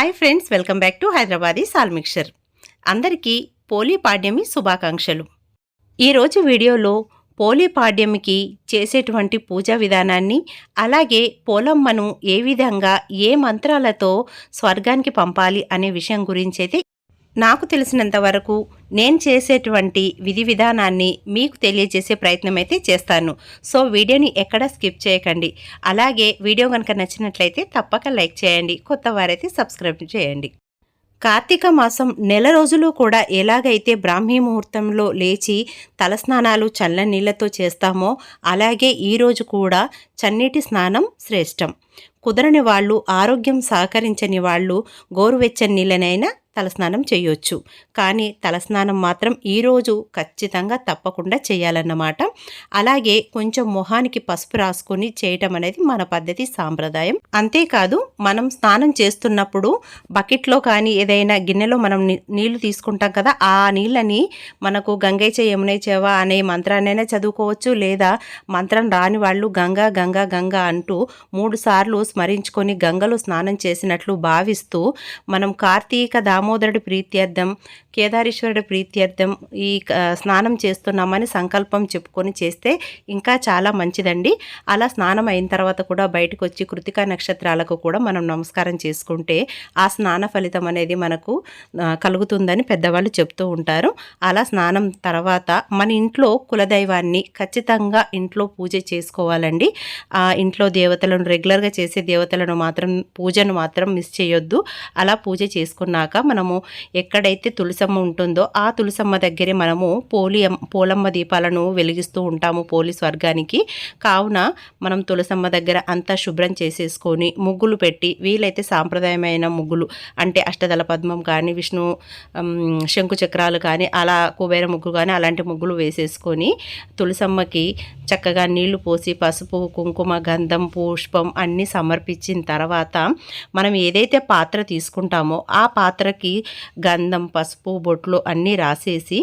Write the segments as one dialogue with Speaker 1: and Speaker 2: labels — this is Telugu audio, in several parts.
Speaker 1: Hi friends welcome back to Hyderabadi సాల్మిక్షర్ అందరికీ పోలీ పాడ్యమి శుభాకాంక్షలు ఈరోజు వీడియోలో పోలీ పాడ్యమికి చేసేటువంటి పూజా విధానాన్ని అలాగే పోలమ్మను ఏ విధంగా ఏ మంత్రాలతో స్వర్గానికి పంపాలి అనే విషయం గురించి అయితే నాకు తెలిసినంత వరకు నేను చేసేటువంటి విధి విధానాన్ని మీకు తెలియజేసే ప్రయత్నం అయితే చేస్తాను. సో వీడియోని ఎక్కడ స్కిప్ చేయకండి. అలాగే వీడియో కనుక నచ్చినట్లయితే తప్పక లైక్ చేయండి. కొత్త వారైతే సబ్స్క్రైబ్ చేయండి. కార్తీక మాసం నెల రోజులు కూడా ఎలాగైతే బ్రాహ్మీ ముహూర్తంలో లేచి తలస్నానాలు చల్ల నీళ్ళతో చేస్తామో అలాగే ఈరోజు కూడా చన్నీటి స్నానం శ్రేష్టం. కుదరని వాళ్ళు ఆరోగ్యం సహకరించని వాళ్ళు గోరువెచ్చని నీళ్ళనైనా తలస్నానం చేయొచ్చు. కానీ తలస్నానం మాత్రం ఈరోజు ఖచ్చితంగా తప్పకుండా చేయాలన్నమాట. అలాగే కొంచెం మొహానికి పసుపు రాసుకొని చేయటం అనేది మన పద్ధతి సాంప్రదాయం. అంతేకాదు మనం స్నానం చేస్తున్నప్పుడు బకెట్లో కానీ ఏదైనా గిన్నెలో మనం నీళ్ళు తీసుకుంటాం కదా ఆ నీళ్ళని మనకు గంగైచ చేవా అనే మంత్రాన్నైనా చదువుకోవచ్చు లేదా మంత్రం రాని వాళ్ళు గంగా గంగా గంగా అంటూ మూడు సార్లు స్మరించుకొని గంగలో స్నానం చేసినట్లు భావిస్తూ మనం కార్తీక దామోదరుడి ప్రీత్యర్థం కేదారేశ్వరుడి ప్రీత్యర్థం ఈ స్నానం చేస్తున్నామని సంకల్పం చెప్పుకొని చేస్తే ఇంకా చాలా మంచిదండి. అలా స్నానం అయిన తర్వాత కూడా బయటకు వచ్చి కృతికా నక్షత్రాలకు కూడా మనం నమస్కారం చేసుకుంటే ఆ స్నాన ఫలితం అనేది మనకు కలుగుతుందని పెద్దవాళ్ళు చెప్తూ ఉంటారు. అలా స్నానం తర్వాత మన ఇంట్లో కులదైవాన్ని ఖచ్చితంగా ఇంట్లో పూజ చేసుకోవాలండి. ఆ ఇంట్లో దేవతలను రెగ్యులర్గా చేసే దేవతలను మాత్రం పూజను మాత్రం మిస్ చేయొద్దు. అలా పూజ చేసుకున్నాక మనము ఎక్కడైతే తులసి తులసమ్మ ఉంటుందో ఆ తులసమ్మ దగ్గరే మనము పోలి పోలమ్మ దీపాలను వెలిగిస్తూ ఉంటాము పోలి స్వర్గానికి. కావున మనం తులసమ్మ దగ్గర అంతా శుభ్రం చేసేసుకొని ముగ్గులు పెట్టి వీలైతే సాంప్రదాయమైన ముగ్గులు అంటే అష్టదళ పద్మం కానీ విష్ణు శంకు చక్రాలు కానీ అలా కుబేర ముగ్గు కానీ అలాంటి ముగ్గులు వేసేసుకొని తులసమ్మకి చక్కగా నీళ్ళు పోసి పసుపు కుంకుమ గంధం పుష్పం అన్నీ సమర్పించిన తర్వాత మనం ఏదైతే పాత్ర తీసుకుంటామో ఆ పాత్రకి గంధం పసుపు బొట్లు అన్నీ రాసేసి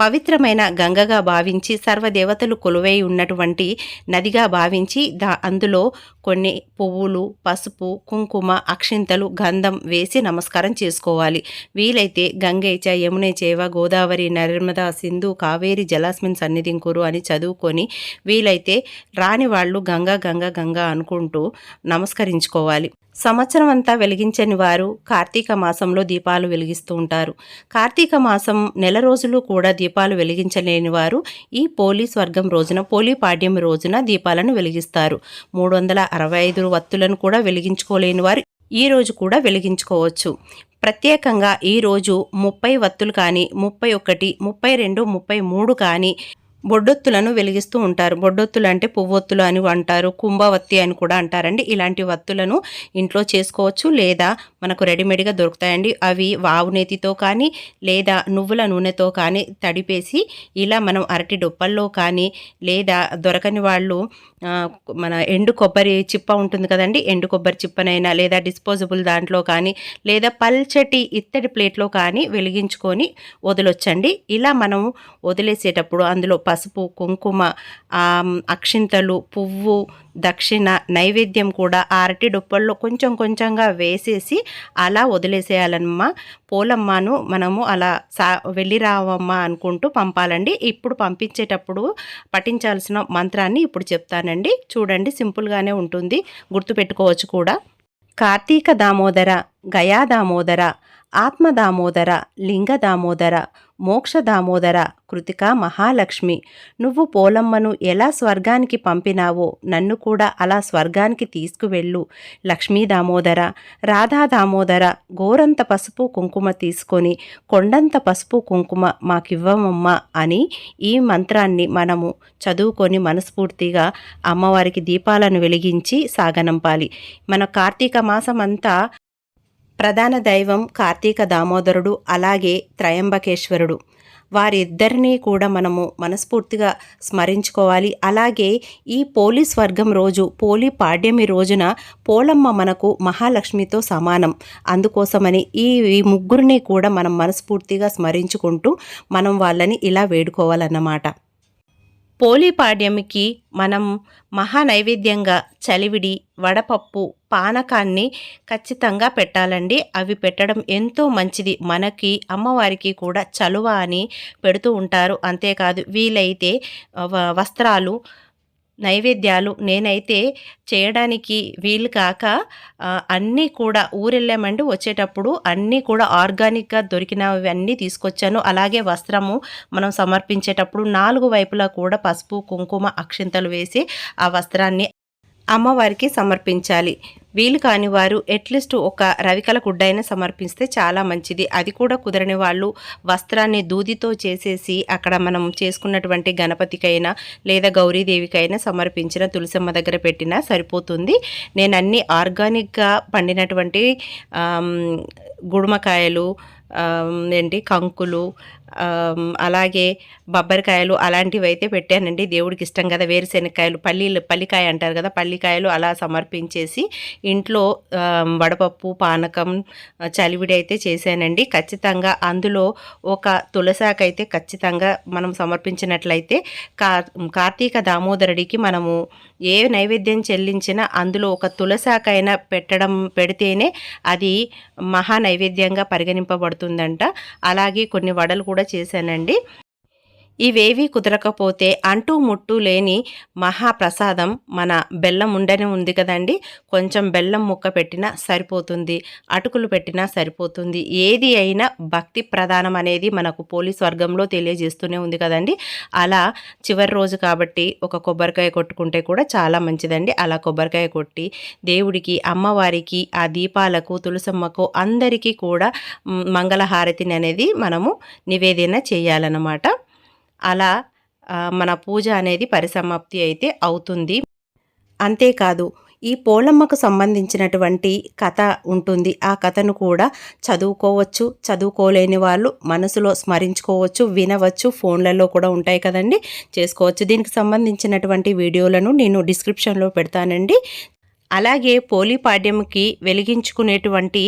Speaker 1: పవిత్రమైన గంగగా భావించి సర్వదేవతలు కొలువై ఉన్నటువంటి నదిగా భావించి దా అందులో కొన్ని పువ్వులు పసుపు కుంకుమ అక్షింతలు గంధం వేసి నమస్కారం చేసుకోవాలి. వీలైతే గంగైచ యమునే చేవ గోదావరి నర్మద సింధు కావేరి జలాస్మిన్ సన్నిధింకురు అని చదువుకొని వీలైతే రాని వాళ్ళు గంగా గంగా గంగా అనుకుంటూ నమస్కరించుకోవాలి. సంవత్సరం అంతా వెలిగించని వారు కార్తీక మాసంలో దీపాలు వెలిగిస్తూ ఉంటారు. కార్తీక మాసం నెల రోజులు కూడా దీపాలు వెలిగించలేని వారు ఈ పోలీ స్వర్గం రోజున పోలీ పాడ్యం రోజున దీపాలను వెలిగిస్తారు. మూడు వందల అరవై ఐదు వత్తులను కూడా వెలిగించుకోలేని వారు ఈ రోజు కూడా వెలిగించుకోవచ్చు. ప్రత్యేకంగా ఈరోజు ముప్పై వత్తులు కానీ ముప్పై ఒకటి ముప్పై రెండు ముప్పై మూడు కానీ బొడ్డొత్తులను వెలిగిస్తూ ఉంటారు. బొడ్డొత్తులు అంటే పువ్వొత్తులు అని అంటారు కుంభవత్తి అని కూడా అంటారండి. ఇలాంటి వత్తులను ఇంట్లో చేసుకోవచ్చు లేదా మనకు రెడీమేడ్గా దొరుకుతాయండి. అవి వావు నేతితో కానీ లేదా నువ్వుల నూనెతో కానీ తడిపేసి ఇలా మనం అరటి డొప్పల్లో కానీ లేదా దొరకని వాళ్ళు మన ఎండు కొబ్బరి చిప్ప ఉంటుంది కదండి ఎండు కొబ్బరి చిప్పనైనా లేదా డిస్పోజబుల్ దాంట్లో కానీ లేదా పల్చటి ఇత్తడి ప్లేట్లో కానీ వెలిగించుకొని వదిలొచ్చండి. ఇలా మనం వదిలేసేటప్పుడు అందులో పసుపు కుంకుమ అక్షింతలు పువ్వు దక్షిణ నైవేద్యం కూడా అరటి డొప్పల్లో కొంచెం కొంచెంగా వేసేసి అలా వదిలేసేయాలమ్మా పోలమ్మను మనము అలా సా వెళ్ళిరావమ్మా అనుకుంటూ పంపాలండి. ఇప్పుడు పంపించేటప్పుడు పఠించాల్సిన మంత్రాన్ని ఇప్పుడు చెప్తానండి. చూడండి సింపుల్గానే ఉంటుంది. గుర్తుపెట్టుకోవచ్చు కూడా. కార్తీక దామోదర గయా దామోదర ఆత్మ దామోదర లింగ దామోదర మోక్ష దామోదర కృతిక మహాలక్ష్మి. నువ్వు పోలమ్మను ఎలా స్వర్గానికి పంపినావో నన్ను కూడా అలా స్వర్గానికి తీసుకువెళ్ళు. లక్ష్మీ దామోదర రాధా దామోదర గోరంత పసుపు కుంకుమ తీసుకొని కొండంత పసుపు కుంకుమ మాకివ్వమమ్మా అని ఈ మంత్రాన్ని మనము చదువుకొని మనస్ఫూర్తిగా అమ్మవారికి దీపాలను వెలిగించి సాగనంపాలి. మన కార్తీక మాసం అంతా ప్రధాన దైవం కార్తీక దామోదరుడు అలాగే త్రయంబకేశ్వరుడు. వారిద్దరినీ కూడా మనము మనస్ఫూర్తిగా స్మరించుకోవాలి. అలాగే ఈ పోలీస్ వర్గం రోజు పోలీ పాడ్యమి రోజున పోలమ్మ మనకు మహాలక్ష్మితో సమానం. అందుకోసమని ఈ ముగ్గురిని కూడా మనం మనస్ఫూర్తిగా స్మరించుకుంటూ మనం వాళ్ళని ఇలా వేడుకోవాలన్నమాట. పోలీపాడ్యమికి మనం మహా నైవేద్యంగా చలివిడి వడపప్పు పానకాన్ని ఖచ్చితంగా పెట్టాలండి. అవి పెట్టడం ఎంతో మంచిది. మనకి అమ్మవారికి కూడా చలువ అని పెడుతూ ఉంటారు. అంతేకాదు వీలైతే వ- వస్త్రాలు నైవేద్యాలు నేనైతే చేయడానికి వీలు కాక అన్నీ కూడా ఊరెళ్ళామండి. వచ్చేటప్పుడు అన్నీ కూడా ఆర్గానిక్గా దొరికినవి అన్నీ తీసుకొచ్చాను. అలాగే వస్త్రము మనం సమర్పించేటప్పుడు నాలుగు వైపులా కూడా పసుపు కుంకుమ అక్షింతలు వేసి ఆ వస్త్రాన్ని అమ్మవారికి సమర్పించాలి. వీలు కాని వారు అట్లీస్ట్ ఒక రవికల గుడ్డైనా సమర్పిస్తే చాలా మంచిది. అది కూడా కుదరని వాళ్ళు వస్త్రాన్ని దూదితో చేసేసి అక్కడ మనం చేసుకున్నటువంటి గణపతికైనా లేదా గౌరీదేవికైనా సమర్పించిన తులసమ్మ దగ్గర పెట్టినా సరిపోతుంది. నేను అన్ని ఆర్గానిక్గా పండినటువంటి గుడుమకాయలు ఏంటి కంకులు అలాగే బొబ్బరికాయలు అలాంటివి అయితే పెట్టానండి. దేవుడికి ఇష్టం కదా వేరుశెనక్కాయలు పల్లీలు పల్లికాయ అంటారు కదా పల్లికాయలు అలా సమర్పించేసి ఇంట్లో వడపప్పు పానకం చలివిడి అయితే చేశానండి. ఖచ్చితంగా అందులో ఒక తులసాకు అయితే ఖచ్చితంగా మనం సమర్పించినట్లయితే కా కార్తీక దామోదరుడికి మనము ఏ నైవేద్యం చెల్లించినా అందులో ఒక తులసాకైనా పెట్టడం పెడితేనే అది మహా నైవేద్యంగా పరిగణింపబడుతుంది. పడుతుందంట. అలాగే కొన్ని వడలు కూడా చేశానండి. ఇవేవీ కుదరకపోతే అంటూ ముట్టు లేని మహాప్రసాదం మన బెల్లం ఉండనే ఉంది కదండి. కొంచెం బెల్లం ముక్క పెట్టినా సరిపోతుంది. అటుకులు పెట్టినా సరిపోతుంది. ఏది అయినా భక్తి ప్రధానం అనేది మనకు పోలీస్ వర్గంలో తెలియజేస్తూనే ఉంది కదండి. అలా చివరి రోజు కాబట్టి ఒక కొబ్బరికాయ కొట్టుకుంటే కూడా చాలా మంచిదండి. అలా కొబ్బరికాయ కొట్టి దేవుడికి అమ్మవారికి ఆ దీపాలకు తులసమ్మకు అందరికీ కూడా మంగళహారతిని అనేది మనము నివేదన చేయాలన్నమాట. అలా మన పూజ అనేది పరిసమాప్తి అయితే అవుతుంది. అంతేకాదు ఈ పోలమ్మకు సంబంధించినటువంటి కథ ఉంటుంది. ఆ కథను కూడా చదువుకోవచ్చు. చదువుకోలేని వాళ్ళు మనసులో స్మరించుకోవచ్చు వినవచ్చు. ఫోన్లలో కూడా ఉంటాయి కదండి. చేసుకోవచ్చు. దీనికి సంబంధించినటువంటి వీడియోలను నేను డిస్క్రిప్షన్లో పెడతానండి. అలాగే పోలీపాడ్యంకి వెలిగించుకునేటువంటి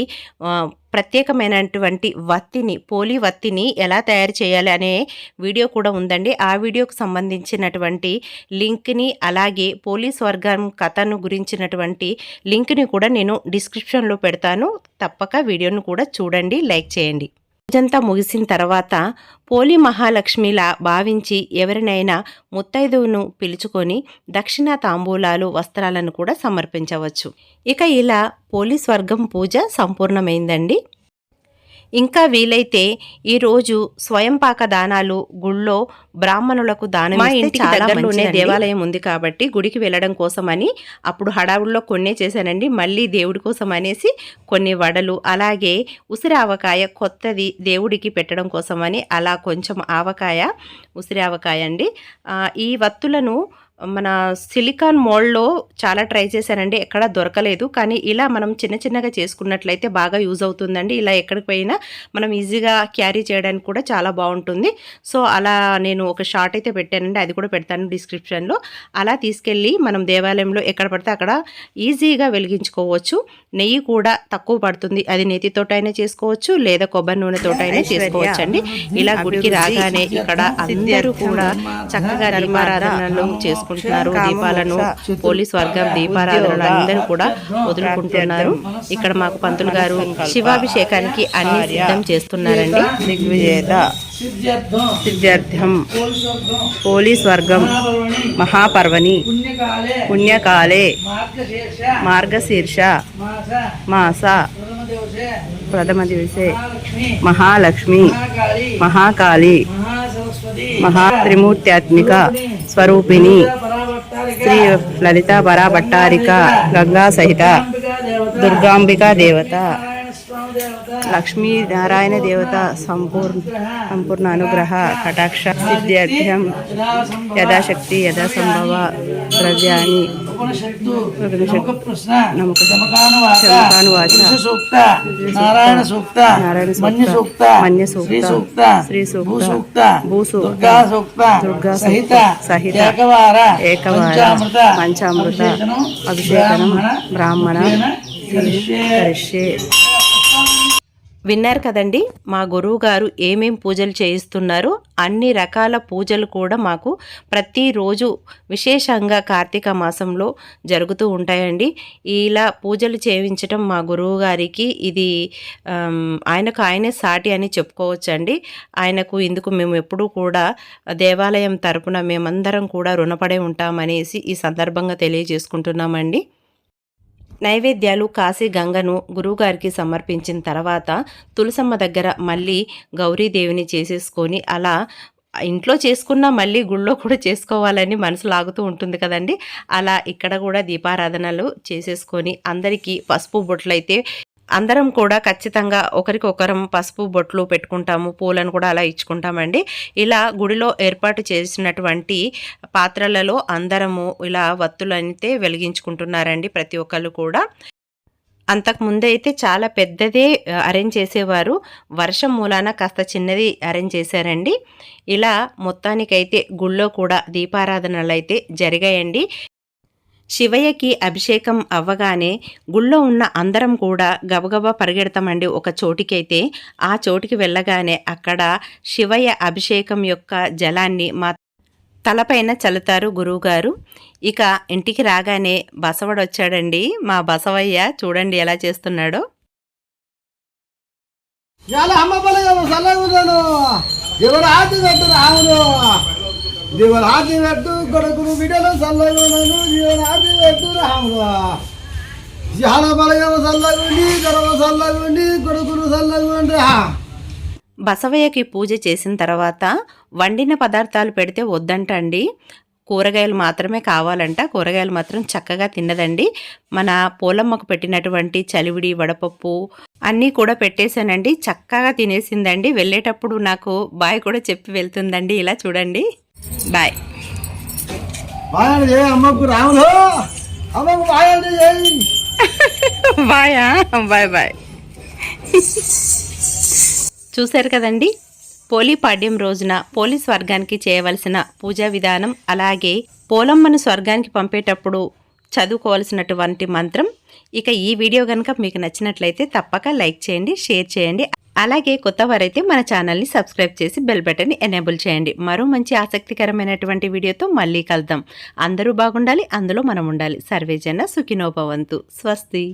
Speaker 1: ప్రత్యేకమైనటువంటి వత్తిని పోలి వత్తిని ఎలా తయారు చేయాలి అనే వీడియో కూడా ఉందండి. ఆ వీడియోకు సంబంధించినటువంటి లింక్ని అలాగే పోలీస్ వర్గం కథను గురించినటువంటి లింక్ని కూడా నేను డిస్క్రిప్షన్లో పెడతాను. తప్పక వీడియోను కూడా చూడండి లైక్ చేయండి. రోజంతా ముగిసిన తర్వాత పోలి మహాలక్ష్మిలా భావించి ఎవరినైనా ముత్తైదువును పిలుచుకొని దక్షిణ తాంబూలాలు వస్త్రాలను కూడా సమర్పించవచ్చు. ఇక ఇలా పోలి స్వర్గం పూజ సంపూర్ణమైందండి. ఇంకా వీలైతే ఈరోజు స్వయంపాక దానాలు గుళ్ళో బ్రాహ్మణులకు దానం
Speaker 2: మా ఇంటికి
Speaker 1: చాలా
Speaker 2: దగ్గరలోనే.
Speaker 1: దేవాలయం ఉంది కాబట్టి గుడికి వెళ్ళడం కోసమని అప్పుడు హడావుల్లో కొన్నే చేశానండి మళ్ళీ దేవుడి కోసం అనేసి కొన్ని వడలు అలాగే ఉసిరి ఆవకాయ కొత్తది దేవుడికి పెట్టడం కోసమని అలా కొంచెం ఆవకాయ ఉసిరి ఆవకాయ అండి ఈ వత్తులను మన సిలికాన్ మోల్డ్లో చాలా ట్రై చేశానండి ఎక్కడా దొరకలేదు. కానీ ఇలా మనం చిన్న చిన్నగా చేసుకున్నట్లయితే బాగా యూజ్ అవుతుందండి. ఇలా ఎక్కడికి పోయినా మనం ఈజీగా క్యారీ చేయడానికి కూడా చాలా బాగుంటుంది. సో అలా నేను ఒక షార్ట్ అయితే పెట్టానండి అది కూడా పెడతాను డిస్క్రిప్షన్లో. అలా తీసుకెళ్ళి మనం దేవాలయంలో ఎక్కడ పడితే అక్కడ ఈజీగా వెలిగించుకోవచ్చు. నెయ్యి కూడా తక్కువ పడుతుంది. అది నెయ్యితోటైనా చేసుకోవచ్చు లేదా కొబ్బరి నూనెతోటైనా చేసుకోవచ్చు అండి ఇలా గుడికి రాగానే ఇక్కడ అందరూ కూడా చక్కగా దీపారాధనలు చేసుకుంటున్నారు దీపాలను పోలీస్ వర్గం దీపారాధనలు అందరూ కూడా వదులుకుంటున్నారు. ఇక్కడ మాకు పంతులు గారు శివాభిషేకానికి అన్ని సిద్ధం చేస్తున్నారండి.
Speaker 2: దిగ్విజేత
Speaker 3: సిద్ధ్యర్థం పోలీసోర్థం
Speaker 2: పోలీస్ వర్గం
Speaker 3: మహాపర్వణి పుణ్యకాలే మార్గశీర్ష మాస
Speaker 2: ప్రథమ దివసే
Speaker 3: మహాలక్ష్మి మహాకాళి
Speaker 2: మహాత్రిమూర్త్యాత్మిక స్వరూపిణి శ్రీ లలిత పరాభట్టారిక గంగా సహిత దుర్గాంబికా దేవత లక్ష్మీ నారాయణ దేవత సంపూర్ణ సంపూర్ణ అనుగ్రహ కటాక్ష సిద్ధ్యర్థ్యం యథాశక్తి యథాసంభవ ద్రవ్యాన్ని
Speaker 3: ఉపనిషత్తు
Speaker 2: ఉపనిషత్తు.
Speaker 3: నమక ప్రశ్న
Speaker 2: నమక
Speaker 3: చమకానువాచ
Speaker 2: చమకానువాచ.
Speaker 3: పురుష సూక్త నారాయణ సూక్త
Speaker 2: నారాయణ సూక్త.
Speaker 3: మన్య సూక్త
Speaker 2: మన్య సూక్త.
Speaker 3: శ్రీ సూక్త
Speaker 2: శ్రీ సూక్త.
Speaker 3: భూ సూక్త
Speaker 2: భూ సూక్త.
Speaker 3: దుర్గా సూక్త
Speaker 2: దుర్గా సూక్త.
Speaker 3: సహిత
Speaker 2: సహిత.
Speaker 3: ఏకవార
Speaker 2: ఏకవార.
Speaker 3: పంచామృత అభిషేకనం. బ్రాహ్మణ కరిష్యే.
Speaker 1: విన్నారు కదండి మా గురువు గారు ఏమేం పూజలు చేయిస్తున్నారో అన్ని రకాల పూజలు కూడా మాకు ప్రతిరోజు విశేషంగా కార్తీక మాసంలో జరుగుతూ ఉంటాయండి. ఇలా పూజలు చేయించటం మా గురువు గారికి ఇది ఆయనకు ఆయనే సాటి అని చెప్పుకోవచ్చండి. ఆయనకు ఇందుకు మేము ఎప్పుడూ కూడా దేవాలయం తరపున మేమందరం కూడా రుణపడే ఉంటామనేసి ఈ సందర్భంగా తెలియజేసుకుంటున్నామండి. నైవేద్యాలు కాశీ గంగను గురువుగారికి సమర్పించిన తర్వాత తులసమ్మ దగ్గర మళ్ళీ గౌరీదేవిని చేసేసుకొని అలా ఇంట్లో చేసుకున్న మళ్ళీ గుళ్ళో కూడా చేసుకోవాలని మనసు లాగుతూ ఉంటుంది కదండి. అలా ఇక్కడ కూడా దీపారాధనలు చేసేసుకొని అందరికీ పసుపు బొట్లు అందరం కూడా ఖచ్చితంగా ఒకరికొకరం పసుపు బొట్లు పెట్టుకుంటాము పూలను కూడా అలా ఇచ్చుకుంటామండి. ఇలా గుడిలో ఏర్పాటు చేసినటువంటి పాత్రలలో అందరము ఇలా వత్తులు అయితే వెలిగించుకుంటున్నారండి ప్రతి ఒక్కళ్ళు కూడా. అంతకు ముందు అయితే చాలా పెద్దదే అరేంజ్ చేసేవారు. వర్షం మూలాన కాస్త చిన్నది అరేంజ్ చేశారండి. ఇలా మొత్తానికైతే గుళ్ళో కూడా దీపారాధనలు అయితే జరిగాయండి. శివయ్యకి అభిషేకం అవ్వగానే గుళ్ళో ఉన్న అందరం కూడా గబగబా పరిగెడతామండి ఒక చోటికైతే. ఆ చోటికి వెళ్ళగానే అక్కడ శివయ్య అభిషేకం యొక్క జలాన్ని మా తలపైన చల్లుతారు గురువుగారు. ఇక ఇంటికి రాగానే బసవడొచ్చాడండి మా బసవయ్య చూడండి ఎలా చేస్తున్నాడో.
Speaker 4: దేవుడు పెట్టు రామును దేవుడు ఆతి పెట్టు కొడుకును బిడ్డలు చల్లగున్నాను జీవనాది గొడవ కొడుకును
Speaker 1: బసవయ్యకి పూజ చేసిన తర్వాత వండిన పదార్థాలు పెడితే వద్దంటండి. కూరగాయలు మాత్రమే కావాలంట. కూరగాయలు మాత్రం చక్కగా తిన్నదండి. మన పోలమ్మకు పెట్టినటువంటి చలివిడి వడపప్పు అన్నీ కూడా పెట్టేశానండి. చక్కగా తినేసిందండి. వెళ్ళేటప్పుడు నాకు బాయ్ కూడా చెప్పి వెళ్తుందండి. ఇలా చూడండి. బాయ్.
Speaker 4: బాగా చేయి అమ్మకు రాములు అమ్మకు బాగా చేయి.
Speaker 1: బాయా బాయ్ బాయ్. చూశారు కదండి? పోలీ పాడ్యం రోజున పోలీ స్వర్గానికి చేయవలసిన పూజా విధానం అలాగే పోలమ్మను స్వర్గానికి పంపేటప్పుడు చదువుకోవాల్సినటువంటి మంత్రం. ఇక ఈ వీడియో కనుక మీకు నచ్చినట్లయితే తప్పక లైక్ చేయండి షేర్ చేయండి. అలాగే కొత్త వారైతే మన ఛానల్ని సబ్స్క్రైబ్ చేసి బెల్ బటన్ని ఎనేబుల్ చేయండి. మరో మంచి ఆసక్తికరమైనటువంటి వీడియోతో మళ్ళీ కలుద్దాం. అందరూ బాగుండాలి అందులో మనం ఉండాలి. సర్వేజన సుఖినోపవంతు స్వస్తి.